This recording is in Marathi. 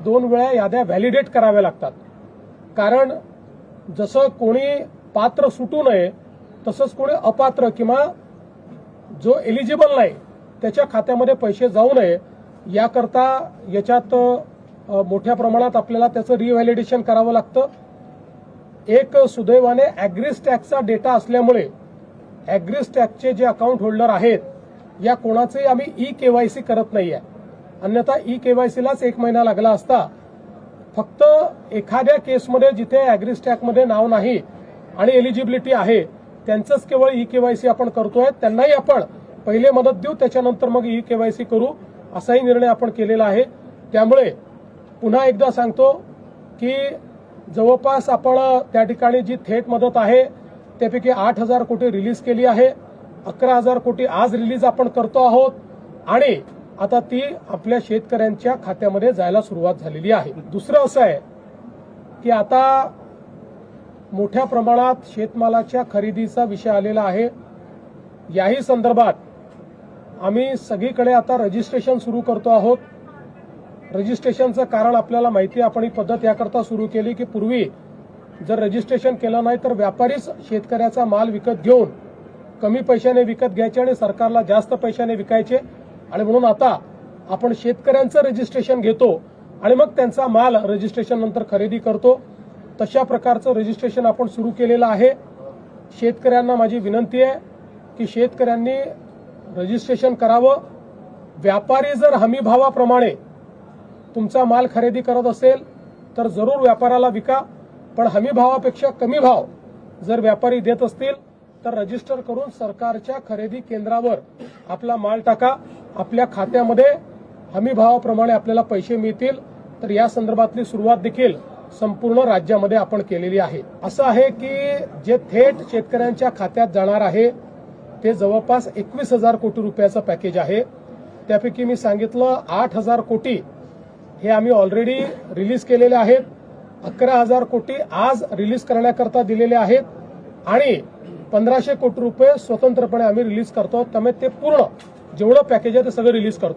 दोन वेळा याद्या व्हॅलिडेट कराव्या लागतात. कारण जसं कोणी पात्र सुटू नये तसंच कोणी अपात्र किंवा जो एलिजिबल नाही त्याच्या खात्यामध्ये पैसे जाऊ नये याकरता याच्यात मोठ्या प्रमाणात आपल्याला त्याचं रिव्हॅलिडेशन करावं लागतं. एक सुदैवाने अॅग्रिस टॅक्सचा डेटा असल्यामुळे अॅग्रिस टॅक्सचे जे अकाउंट होल्डर आहेत या कोणाचंही आम्ही ई केवायसी करत नाही आहे अन्यथा ई केवायसीलाच एक महिना लागला असता फक्त एखाद्या केसमध्ये जिथे अॅग्रिस्टॅकमध्ये नाव नाही आणि एलिजिबिलिटी आहे त्यांचंच केवळ ई केवायसी आपण करतोय. त्यांनाही आपण पहिले मदत देऊ त्याच्यानंतर मग ई केवायसी करू असाही निर्णय आपण केलेला आहे. त्यामुळे पुन्हा एकदा सांगतो की जवळपास आपण त्या ठिकाणी जी थेट मदत आहे त्यापैकी आठ हजार कोटी रिलीज केली आहे. अकरा हजार कोटी आज रिलीज आपण करतो आहोत. आणि आता ती आपल्या शेतकऱ्यांच्या खात्यामध्ये जायला सुरुवात झालेली आहे. दुसरं असं आहे की आता मोठ्या प्रमाणात शेतमालाच्या खरेदीचा विषय आलेला आहे. याही संदर्भात आम्ही सगळीकडे आता रजिस्ट्रेशन सुरू करतो आहोत. रजिस्ट्रेशनचं कारण आपल्याला माहिती आपण ही पद्धत याकरता सुरू केली की पूर्वी जर रजिस्ट्रेशन केलं नाही तर व्यापारीच शेतकऱ्याचा माल विकत घेऊन कमी पैशाने विकत घ्यायचे आणि सरकारला जास्त पैशाने विकायचे. आणि म्हणून आता आपण शेतकऱ्यांचं रजिस्ट्रेशन घेतो आणि मग त्यांचा माल रजिस्ट्रेशन नंतर खरेदी करतो. तशा प्रकारचं रजिस्ट्रेशन आपण सुरू केलेलं आहे. शेतकऱ्यांना माझी विनंती आहे की शेतकऱ्यांनी रजिस्ट्रेशन करावं. व्यापारी जर हमी भावाप्रमाणे तुमचा माल खरेदी करत असेल तर जरूर व्यापाराला विका. पण हमी भावापेक्षा कमी भाव जर व्यापारी देत असतील तर रजिस्टर करून सरकारच्या खरेदी केंद्रावर आपला माल टाका. आपल्या खात्यामध्ये हमी भावाप्रमाणे आपल्याला पैसे मिळतील तर या संदर्भातली सुरुवात देखील संपूर्ण राज्यामध्ये आपण केलेली आहे. असं आहे की जे थेट शेतकऱ्यांच्या खात्यात जाणार आहे ते जवळपास एकवीस हजार कोटी रुपयाचं पॅकेज आहे. त्यापैकी मी सांगितलं आठ हजार कोटी हे आम्ही ऑलरेडी रिलीज केलेले आहेत. अकरा हजार कोटी आज रिलीज करण्याकरता दिलेले आहेत. आणि पंधराशे कोटी रुपये स्वतंत्रपणे आम्ही रिलीज करतो. त्यामुळे ते पूर्ण जेवढं पॅकेज आहे ते सगळं रिलीज करतो.